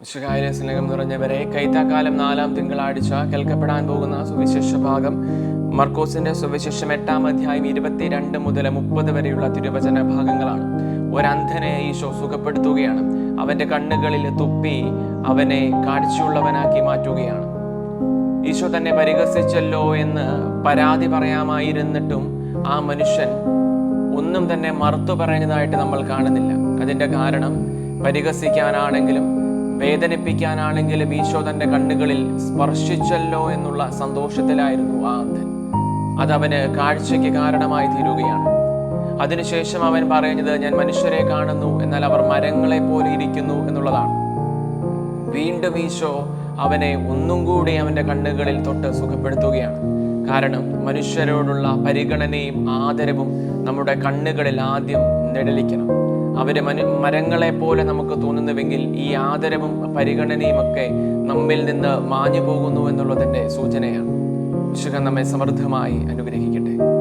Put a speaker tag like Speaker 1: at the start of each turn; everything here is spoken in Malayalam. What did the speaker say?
Speaker 1: വിശുകായ സ്നേഹം നിറഞ്ഞവരെ കൈത്താക്കാലം നാലാം തിങ്കളാഴ്ച കേൾക്കപ്പെടാൻ പോകുന്ന സുവിശേഷ ഭാഗം. മർക്കോസിന്റെ സുവിശേഷം എട്ടാം അധ്യായം ഇരുപത്തിരണ്ട് മുതൽ മുപ്പത് വരെയുള്ള തിരുവചന ഭാഗങ്ങളാണ്. ഒരന്ധനെ ഈശോ സുഖപ്പെടുത്തുകയാണ്. അവന്റെ കണ്ണുകളിൽ തുപ്പി അവനെ കാഴ്ചയുള്ളവനാക്കി മാറ്റുകയാണ്. ഈശോ തന്നെ പരിഹസിച്ചല്ലോ എന്ന് പരാതി പറയാമായിരുന്നിട്ടും ആ മനുഷ്യൻ ഒന്നും തന്നെ മറുത്തു പറഞ്ഞതായിട്ട് നമ്മൾ കാണുന്നില്ല. അതിന്റെ കാരണം പരിഹസിക്കാനാണെങ്കിലും വേദനിപ്പിക്കാനാണെങ്കിലും ഈശോ തന്റെ കണ്ണുകളിൽ സ്പർശിച്ചല്ലോ എന്നുള്ള സന്തോഷത്തിലായിരുന്നു ആ അന്ധൻ. അതവന് കാഴ്ചയ്ക്ക് കാരണമായി തീരുകയാണ്. അതിനുശേഷം അവൻ പറയുന്നത് ഞാൻ മനുഷ്യരെ കാണുന്നു എന്നാൽ അവർ മരങ്ങളെ പോലെ ഇരിക്കുന്നു എന്നുള്ളതാണ്. വീണ്ടും ഈശോ അവനെ ഒന്നും കൂടി അവന്റെ കണ്ണുകളിൽ തൊട്ട് സുഖപ്പെടുത്തുകയാണ്. കാരണം മനുഷ്യരോടുള്ള പരിഗണനയും ആദരവും നമ്മുടെ കണ്ണുകളിൽ ആദ്യം നിഴലിക്കണം. അവർ മനു മരങ്ങളെ പോലെ നമുക്ക് തോന്നുന്നുവെങ്കിൽ ഈ ആദരവും പരിഗണനയും ഒക്കെ നമ്മിൽ നിന്ന് മാഞ്ഞു പോകുന്നു എന്നുള്ളതിന്റെ സൂചനയാണ്. വിശുഖം നമ്മെ സമൃദ്ധമായി അനുഗ്രഹിക്കട്ടെ.